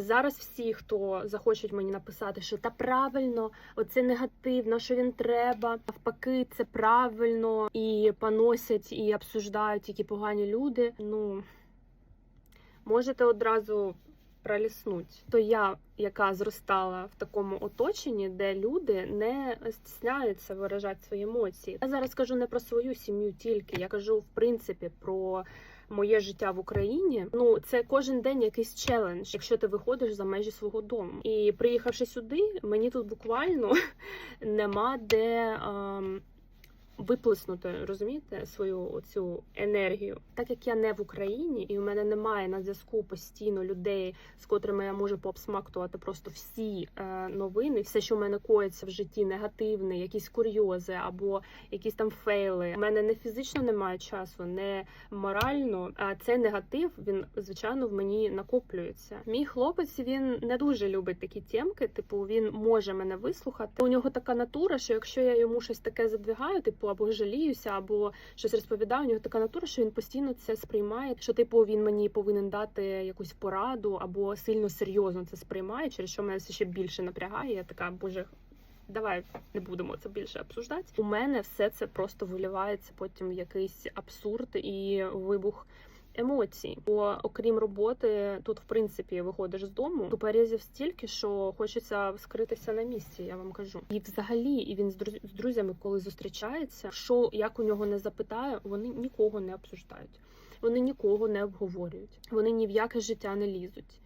Зараз всі, хто захочуть мені написати, що та правильно, оце негативно, що він треба, навпаки, це правильно, і поносять і обсуждають які погані люди. Ну можете одразу проліснуть. То я, яка зростала в такому оточенні, де люди не стісняються виражати свої емоції. Я зараз кажу не про свою сім'ю тільки, я кажу в принципі про. Моє життя в Україні, ну це кожен день якийсь челендж, якщо ти виходиш за межі свого дому. І приїхавши сюди, мені тут буквально нема де ем, виплеснути, розумієте, свою цю енергію. Так як я не в Україні, і у мене немає на зв'язку постійно людей, з котрими я можу пообсмактувати просто всі е, новини, все, що в мене коїться в житті, негативне, якісь курйози або якісь там фейли. У мене не фізично немає часу, не морально. А цей негатив він звичайно в мені накоплюється. Мій хлопець він не дуже любить такі тємки. Типу, він може мене вислухати. У нього така натура, що якщо я йому щось таке задвигаю, типу або жаліюся, або щось розповідаю, у нього така натура, що він постійно це сприймає. Що типу він мені повинен дати якусь пораду, або сильно серйозно це сприймає, через що мене все ще більше напрягає. Я така, боже. Давай не будемо це більше обсуждати. У мене все це просто виливається потім в якийсь абсурд і вибух емоцій. Бо окрім роботи, тут в принципі виходиш з дому, то туперезів стільки, що хочеться скритися на місці. Я вам кажу. І взагалі, і він з з друзями, коли зустрічається, що як у нього не запитаю, вони нікого не обсуждають. Вони нікого не обговорюють. Вони ні в яке життя не лізуть.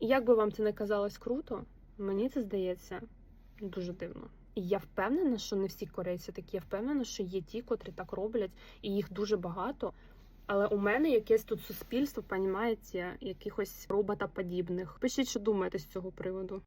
І як би вам це не казалось круто, мені це здається дуже дивно. І я впевнена, що не всі корейці такі. Я впевнена, що є ті, котрі так роблять, і їх дуже багато. Але у мене якесь тут суспільство, понімаєте, якихось роботоподібних. Пишіть, що думаєте з цього приводу.